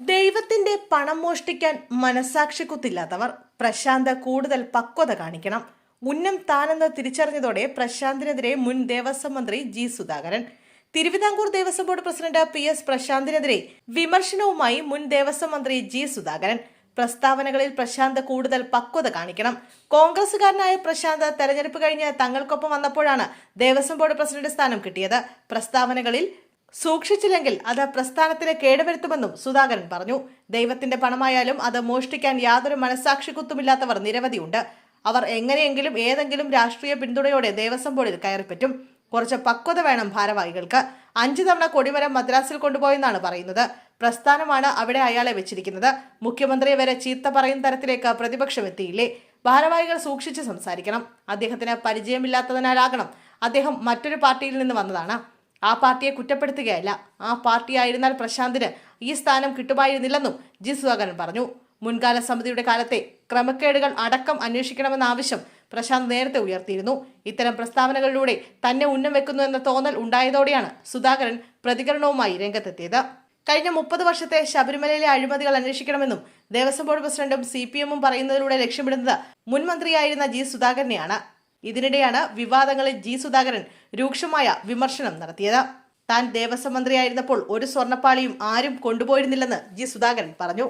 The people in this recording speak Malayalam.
ദൈവത്തിന്റെ പണം മോഷ്ടിക്കാൻ മനസാക്ഷിക്കുത്തില്ലാത്തവർ പ്രശാന്ത് കൂടുതൽ പക്വത കാണിക്കണം. ഉന്നം താനെന്ന് തിരിച്ചറിഞ്ഞതോടെ പ്രശാന്തിനെതിരെ മുൻ ദേവസ്വം മന്ത്രി G Sudhakaran Thiruvithamkoor Devaswom board president P S പ്രശാന്തിനെതിരെ വിമർശനവുമായി മുൻ ദേവസ്വം മന്ത്രി ജി സുധാകരൻ. പ്രസ്താവനകളിൽ പ്രശാന്ത് കൂടുതൽ പക്വത കാണിക്കണം. കോൺഗ്രസുകാരനായ പ്രശാന്ത് തെരഞ്ഞെടുപ്പ് കഴിഞ്ഞ് തങ്ങൾക്കൊപ്പം വന്നപ്പോഴാണ് ദേവസ്വം ബോർഡ് പ്രസിഡന്റ് സ്ഥാനം കിട്ടിയത്. പ്രസ്താവനകളിൽ സൂക്ഷിച്ചില്ലെങ്കിൽ അത് പ്രസ്ഥാനത്തിന് കേടുവരുത്തുമെന്നും സുധാകരൻ പറഞ്ഞു. ദൈവത്തിന്റെ പണമായാലും അത് മോഷ്ടിക്കാൻ യാതൊരു മനസാക്ഷിക്കുത്തുമില്ലാത്തവർ നിരവധിയുണ്ട്. അവർ എങ്ങനെയെങ്കിലും ഏതെങ്കിലും രാഷ്ട്രീയ പിന്തുണയോടെ ദേവസ്വം ബോർഡിൽ കയറിപ്പറ്റും. കുറച്ച് പക്വത വേണം ഭാരവാഹികൾക്ക്. അഞ്ചു തവണ കൊടിമരം മദ്രാസിൽ കൊണ്ടുപോയെന്നാണ് പറയുന്നത്. പ്രസ്ഥാനമാണ് അവിടെ അയാളെ വെച്ചിരിക്കുന്നത്. മുഖ്യമന്ത്രിയെ വരെ ചീത്ത പറയുന്ന തരത്തിലേക്ക് പ്രതിപക്ഷം എത്തിയില്ലേ? ഭാരവാഹികൾ സൂക്ഷിച്ച് സംസാരിക്കണം. അദ്ദേഹത്തിന് പരിചയമില്ലാത്തതിനാലാകണം. അദ്ദേഹം മറ്റൊരു പാർട്ടിയിൽ നിന്ന് വന്നതാണ്. ആ പാർട്ടിയെ കുറ്റപ്പെടുത്തുകയല്ല. ആ പാർട്ടിയായിരുന്നാൽ പ്രശാന്തിന് ഈ സ്ഥാനം കിട്ടുമായിരുന്നില്ലെന്നും ജി സുധാകരൻ പറഞ്ഞു. മുൻകാല സമിതിയുടെ കാലത്തെ ക്രമക്കേടുകൾ അടക്കം അന്വേഷിക്കണമെന്ന ആവശ്യം പ്രശാന്ത് നേരത്തെ ഉയർത്തിയിരുന്നു. ഇത്തരം പ്രസ്താവനകളിലൂടെ തന്നെ ഉന്നം വെക്കുന്നു എന്ന തോന്നൽ ഉണ്ടായതോടെയാണ് സുധാകരൻ പ്രതികരണവുമായി രംഗത്തെത്തിയത്. കഴിഞ്ഞ മുപ്പത് വർഷത്തെ ശബരിമലയിലെ അഴിമതികൾ അന്വേഷിക്കണമെന്നും ദേവസ്വം ബോർഡ് പ്രസിഡന്റും സി പി എമ്മും പറയുന്നതിലൂടെ ലക്ഷ്യമിടുന്നത് മുൻമന്ത്രിയായിരുന്ന ജി സുധാകരനെയാണ്. ഇതിനിടെയാണ് വിവാദങ്ങളിൽ ജി സുധാകരൻ രൂക്ഷമായ വിമർശനം നടത്തിയത്. താൻ ദേവസ്വം മന്ത്രിയായിരുന്നപ്പോൾ ഒരു സ്വർണപ്പാളിയും ആരും കൊണ്ടുപോയിരുന്നില്ലെന്ന് ജി സുധാകരൻ പറഞ്ഞു.